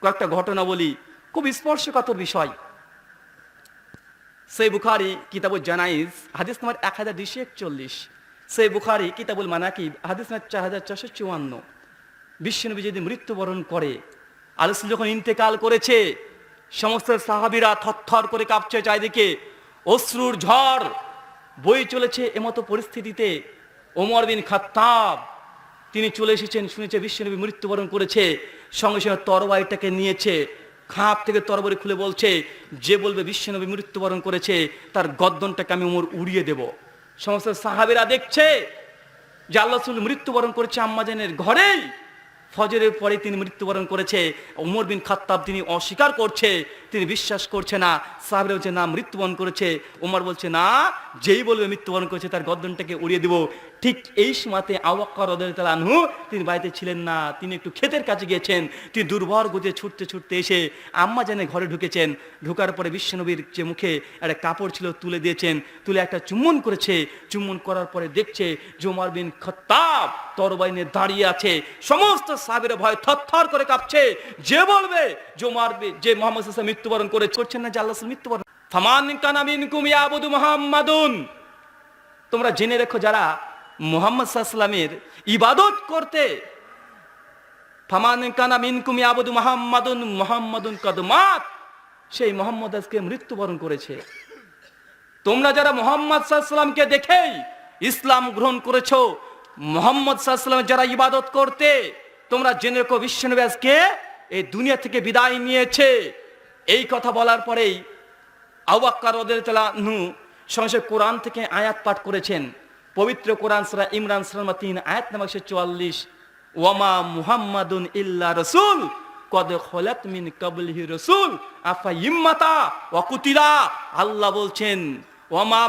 কয়েকটা ঘটনা বলি। খুব স্পর্শকাতর বিষয়। সেই বুখারি কিতাবুল জানাইজ, হাদিস নম্বর এক হাজার দুইশো একচল্লিশ। সেই বুখারি কিতাবুল মানাকিব, হাদিস নম্বর চার হাজার চারশো চুয়ান্ন। বিশ্বনবী যদি মৃত্যুবরণ করে আলসুল যখন ইন্তেকাল করেছে, সমস্ত সাহাবিরা থরথর করে কাঁপছে চারিদিকে। অশ্রুর ঝড় বই চলেছে এমতো পরিস্থিতিতে। ওমর বিন খাত্তাব, তিনি চলে এসেছেন, শুনেছে বিশ্বনবী মৃত্যুবরণ করেছে। সঙ্গে সঙ্গে তরবারিটাকে নিয়েছে, খাপ থেকে তরবারি খুলে বলছে, যে বলবে বিশ্বনবী মৃত্যুবরণ করেছে, তার গদ্দনটাকে আমি ওমর উড়িয়ে দেব। সমস্ত সাহাবেরা দেখছে যে আল্লাহ মৃত্যুবরণ করেছে আম্মাজানের ঘরেই। ফজরের পরে তিনি মৃত্যুবরণ করেছে, ওমর বিন খাত্তাব তিনি অস্বীকার করছে, তিনি বিশ্বাস করছে না। সাহাবিরা বলছে, না, মৃত্যুবরণ করেছে। ওমর বলছে, না, যেই বলবে মৃত্যুবরণ করেছে, তার গদ্দনটাকে উড়িয়ে দিব। ঠিক এই সময়তে আওয়াক্কর আনহু, তিনি বাড়িতে ছিলেন না, তিনি একটু ক্ষেতের কাছে গিয়েছেন, তিনি দুর্বল গতিতে ছুটতে ছুটতে এসে আম্মা জানে ঘরে ঢুকেছেন, ঢুকার পরে বিশ্বনবীর যে মুখে একটা কাপড় ছিল তুলে দিয়েছেন, তুলে একটা চুম্বন করেছে, চুম্বন করার পরে দেখছে জুমার বিন খত্তাব তরবাইনে দাঁড়িয়ে আছে, সমস্ত সাহাবের ভয় থরথর করে কাঁপছে, যে বলবে জুমার যে মোহাম্মদ মৃত্যুবরণ করে করছেন না যে আল্লাহ মৃত্যুবরণ তোমরা জেনে রেখো যারা মোহাম্মদ সাল্লামের ইবাদত করতে, ফামান সেই মোহাম্মদ আজকে মৃত্যুবরণ করেছে। তোমরা যারা মোহাম্মদ সাল্লামকে দেখেই ইসলাম গ্রহণ করেছ, মোহাম্মদ সাল্লাম যারা ইবাদত করতে, তোমরা জেনে রেখো বিশ্বনবী আজকে এই দুনিয়া থেকে বিদায় নিয়েছে। এই কথা বলার পরেই আবাক্কার ওদের নু সঙ্গে কোরআন থেকে আয়াত পাঠ করেছেন। পবিত্র কোরআন সরা ইমরান সালামা তিন, আয়াত নাম একশো চুয়াল্লিশ ওয়ামা মুহাম্মাদুন ইল্লা রসুল, কদ খলাত মিন রসুল ওয়াকুতিলা আল্লাহ বলছেন, ওয়ামা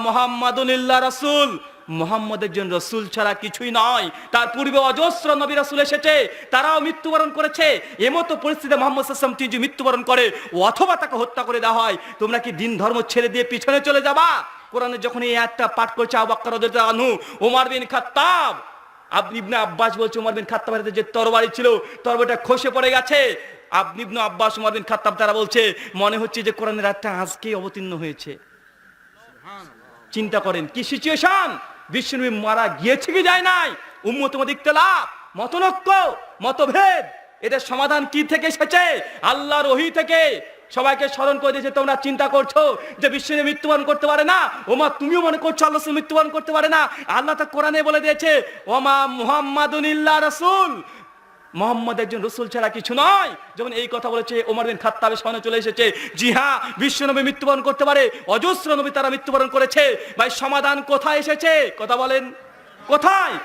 রসুল ছাড়া কিছুই নয়। তার পূর্বে অজস্র নবী এসেছে, তারাও মৃত্যুবরণ করেছে। এমতো পরিস্থিতিতে মোহাম্মদ মৃত্যুবরণ করে, অথবা তাকে হত্যা করে দেওয়া হয়। তোমরা কি দিন ধর্ম ছেড়ে দিয়ে পিছনে চলে যাবা? কোরআনে যখন এই একটা পাঠ করছে আবাক্কার আনু ওমার বিন খাত্তাব আপনি ইবনে আব্বাস বলছে ওমর বিন খাত্তাবের হাতে যে তরবারি ছিল তরবারিটা খসে পড়ে গেছে। আপনি ইবনে আব্বাস ওমর বিন খাত্তাব তারা বলছে মনে হচ্ছে যে কোরআনের একটা আজকেই অবতীর্ণ হয়েছে। চিন্তা করেন কি সিচুয়েশন বিশ্বনবী মারা গিয়েছে কি যায় নাই? উম্মত ইখতিলাফ মতনক্য মতভেদ এটার সমাধান কি থেকে এসেছে? আল্লাহর ওহি থেকে সবাইকে স্মরণ করে দিয়েছে, তোমরা চিন্তা করছ যে বিশ্বনবী মৃত্যুবরণ করতে পারে না? ওমা, তুমিও মনে করছ আল্লাহ মৃত্যুবরণ করতে পারে না? আল্লাহ তো কোরআনে বলে দিয়েছে, ওমা মুহাম্মাদুন ইল্লা রাসূল। মোহাম্মদ একজন রসুল ছাড়া কিছু নয়। যখন এই কথা বলেছে, ওমর বিন খাত্তাবের সামনে চলে এসেছে, জি হ্যাঁ বিশ্বনবী মৃত্যুবরণ করতে পারে, অজস্র নবী তারা মৃত্যুবরণ করেছে। ভাই, সমাধান কোথায় এসেছে? কথা বলেন। কোথায়?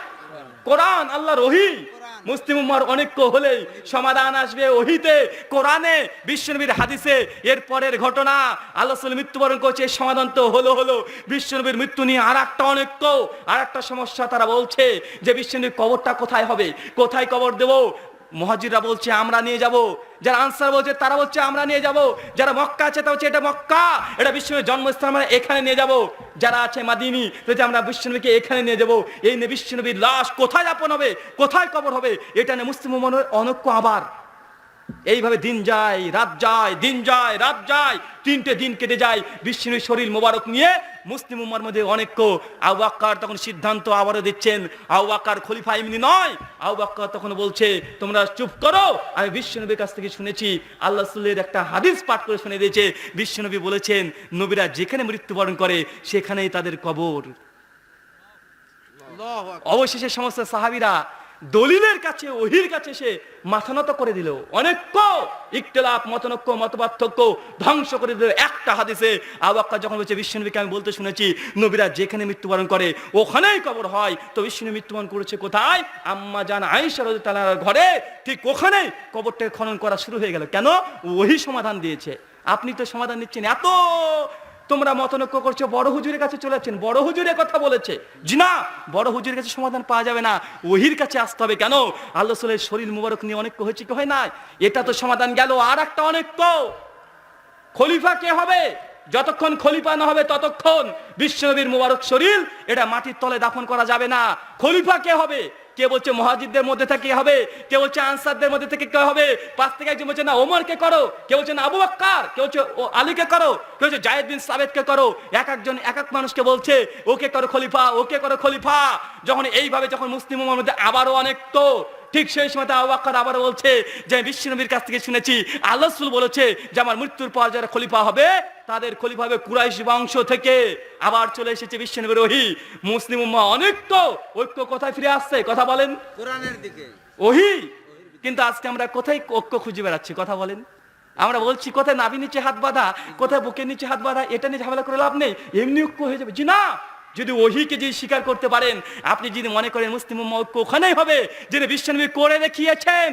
কোরআন, আল্লাহ রহি মুসলিম উম্মার অনৈক্য হলেই সমাধান আসবে ওহিতে, কোরআনে, বিশ্বনবীর হাদিসে। এর পরের ঘটনা, আল্লাহ মৃত্যুবরণ করছে সমাধান তো হলো হলো। বিশ্বনবীর মৃত্যু নিয়ে আর একটা অনেক্য আর একটা সমস্যা তারা বলছে যে বিশ্বনবীর কবরটা কোথায় হবে? কোথায় কবর দেবো? মহাজিরা বলছে, আমরা নিয়ে যাব। যারা আনসার বলছে, তারা বলছে, আমরা নিয়ে যাব। যারা মক্কা আছে, তারা বলছে, এটা মক্কা, এটা বিশ্বনবীর জন্মস্থান, আমরা এখানে নিয়ে যাব। যারা আছে মাদিনী যে আমরা বিশ্বনবীকে এখানে নিয়ে যাব। এই নিয়ে বিশ্বনবীর লাশ কোথায় আপন হবে? কোথায় কবর হবে? এটা নিয়ে মুসলিম মনের অনক্য আবার। এইভাবে দিন যায় রাত যায় দিন যায় রাত যায় তিনটে দিন কেটে যায়। বিষ্ণুর শরীর মোবারক নিয়ে মুসলিম উম্মার মধ্যে অনেক আউবাক্কার তখন সিদ্ধান্ত আবারও দিচ্ছেন আউবাক্কার খলিফা এমনি নয়। আউবাক্কার তখন বলছে তোমরা চুপ করো। আমি বিশ্বনবীর কাছ থেকে শুনেছি আল্লাহ সুল্লের একটা হাদিস পাঠ করে শুনে দিয়েছে। বিশ্বনবী বলেছেন নবীরা যেখানে মৃত্যুবরণ করে সেখানেই তাদের কবর। অবশেষে সমস্ত সাহাবিরা দলিলের কাছে, ওহির কাছে সে মাথা নত করে দিল। অনেক ইকতলাপ মতনক্য মতপার্থক্য ধ্বংস করে দিল। একটা হাদিসে আবাক্কা যখন বলছে বিশ্বনবীকে আমি বলতে শুনেছি, নবীরা যেখানে মৃত্যুবরণ করে, ওখানেই কবর হয়। তো বিষ্ণু মৃত্যুবরণ করেছে কোথায়? আম্মা জান আয়েশা রাদিয়াল্লাহু ঘরে। ঠিক ওখানেই কবরটাকে খনন করা শুরু হয়ে গেল। কেন? ওহি সমাধান দিয়েছে। আপনি তো সমাধান নিচ্ছেন। এত তোমরা মতনৈক্য করছ, বড় হুজুরের কাছে চলে যাচ্ছেন, বড় হুজুরের কথা বলেছে। জি না বড় হুজুরের কাছে সমাধান পাওয়া যাবে না, ওহির কাছে আসতে হবে কেন? আল্লাহ সালের শরীর মুবারক নিয়ে অনেক হয়েছে, কি হয় না এটা তো সমাধান গেল আর একটা অনেক খলিফা কে হবে? যতক্ষণ খলিফা না হবে, ততক্ষণ বিশ্বনবীর মুবারক শরীর, এটা মাটির তলে দাফন করা যাবে না। খলিফা কে হবে? কে বলছে মহাজিদদের মধ্যে থেকে হবে? কে বলছে আনসারদের মধ্যে থেকে কে হবে? পাঁচ থেকে একজন বলছে, না, ওমরকে করো। কে বলছে, না, আবু বাক্কার। কে বলছে, ও, আলীকে করো। কে বলছে, জায়েদ বিন সাবেদকে করো। এক একজন, এক এক মানুষকে বলছে, ওকে করো খলিফা, ওকে করো খলিফা। যখন এইভাবে যখন মুসলিম মধ্যে আবারও অনেক তো ঠিক সেই সময় আবু আবার বলছে যে আমি বিশ্বনবীর কাছ থেকে শুনেছি আল্লাহ রাসূল বলেছে যে আমার মৃত্যুর পর যারা খলিফা হবে তাদের খলিফা হবে কুরাইশ বংশ থেকে। আবার চলে এসেছে বিশ্বনবীর ওহি। মুসলিম উম্মা অনেক তো ঐক্য কোথায় ফিরে আসছে? কথা বলেন। কোরআনের দিকে। ওহি? কিন্তু আজকে আমরা কোথায় ঐক্য খুঁজে বেড়াচ্ছি? কথা বলেন। আমরা বলছি কোথায় নাভি নিচে হাত বাঁধা কোথায় বুকের নিচে হাত বাঁধা এটা নিয়ে ঝামেলা করে লাভ নেই। এমনি ঐক্য হয়ে যাবে। জি না! যদি ওহিকে যদি স্বীকার করতে পারেন, আপনি যদি মনে করেন মুসলিম ওখানেই হবে, যিনি বিশ্বনবী করে দেখিয়েছেন।